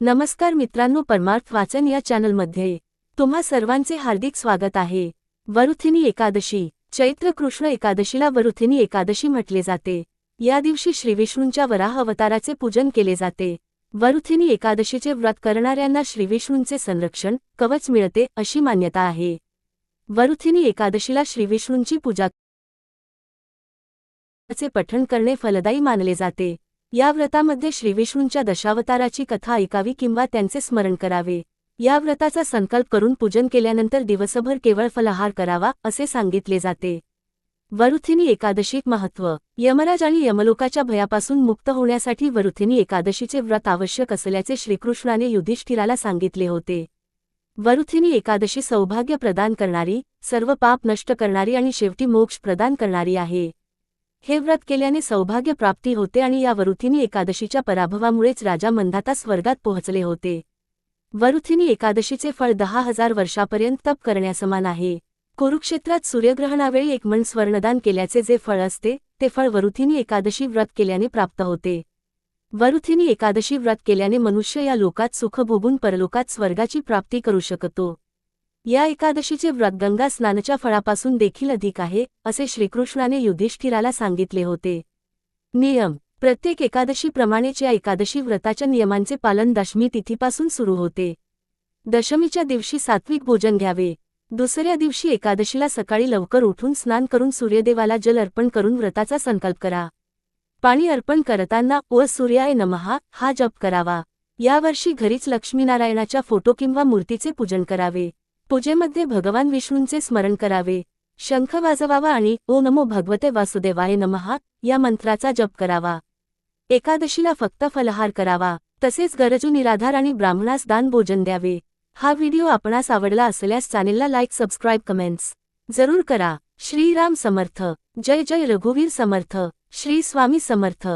नमस्कार मित्रांनो परमार्थ वाचन या चॅनलमध्ये तुम्हा सर्वांचे हार्दिक स्वागत आहे. वरुथिनी एकादशी चैत्र कृष्ण एकादशीला वरुथिनी एकादशी म्हटले जाते. या दिवशी श्रीविष्णूंच्या वराह अवताराचे पूजन केले जाते. वरुथिनी एकादशीचे व्रत करणाऱ्यांना श्रीविष्णूंचे संरक्षण कवच मिळते अशी मान्यता आहे. वरुथिनी एकादशीला श्रीविष्णूंची पूजा चे पठण करणे फलदायी मानले जाते. या व्रतामध्ये श्रीविष्णूंच्या दशावताराची कथा ऐकावी किंवा त्यांचे स्मरण करावे. या व्रताचा संकल्प करून पूजन केल्यानंतर दिवसभर केवळ फलाहार करावा असे सांगितले जाते. वरुथिनी एकादशीक महत्त्व यमराज आणि यमलोकाच्या भयापासून मुक्त होण्यासाठी वरुथिनी एकादशीचे व्रत आवश्यक असल्याचे श्रीकृष्णाने युधिष्ठिराला सांगितले होते. वरुथिनी एकादशी सौभाग्य प्रदान करणारी सर्व पाप नष्ट करणारी आणि शेवटी मोक्ष प्रदान करणारी आहे. हे व्रत केल्याने सौभाग्य प्राप्ती होते आणि या वरुथिनी एकादशीच्या पराभवामुळेच राजा मंधाता स्वर्गात पोहोचले होते. वरुथिनी एकादशीचे फळ दहा हजार वर्षापर्यंत तप करण्यासमान आहे. कुरुक्षेत्रात सूर्यग्रहणावेळी एक मन स्वर्णदान केल्याचे जे फळ असते ते फळ वरुथिनी एकादशी व्रत केल्याने प्राप्त होते. वरुथिनी एकादशी व्रत केल्याने मनुष्य या लोकात सुख भोगून परलोकात स्वर्गाची प्राप्ती करू शकतो. या एकादशीचे व्रत गंगा स्नानाच्या फळापासून देखील अधिक आहे असे श्रीकृष्णाने युधिष्ठिराला सांगितले होते. नियम. प्रत्येक एकादशीप्रमाणेच या एकादशी व्रताच्या नियमांचे पालन दशमी तिथीपासून सुरू होते. दशमीच्या दिवशी सात्विक भोजन घ्यावे. दुसऱ्या दिवशी एकादशीला सकाळी लवकर उठून स्नान करून सूर्यदेवाला जल अर्पण करून व्रताचा संकल्प करा. पाणी अर्पण करताना ओ सूर्याय नमहा हा जप करावा. यावर्षी घरीच लक्ष्मीनारायणाच्या फोटो किंवा मूर्तीचे पूजन करावे. पूजेमध्ये भगवान विष्णूंचे स्मरण करावे. शंख वाजवावा आणि ओ नमो भगवते वासुदेवाय नमहा या मंत्राचा जप करावा. एकादशीला फक्त फलहार करावा. तसेच गरजू निराधार आणि ब्राह्मणास दान भोजन द्यावे. हा व्हिडिओ आपणास आवडला असल्यास चॅनेलला लाईक सबस्क्राईब कमेंट्स जरूर करा. श्रीराम समर्थ. जय जय रघुवीर समर्थ. श्री स्वामी समर्थ.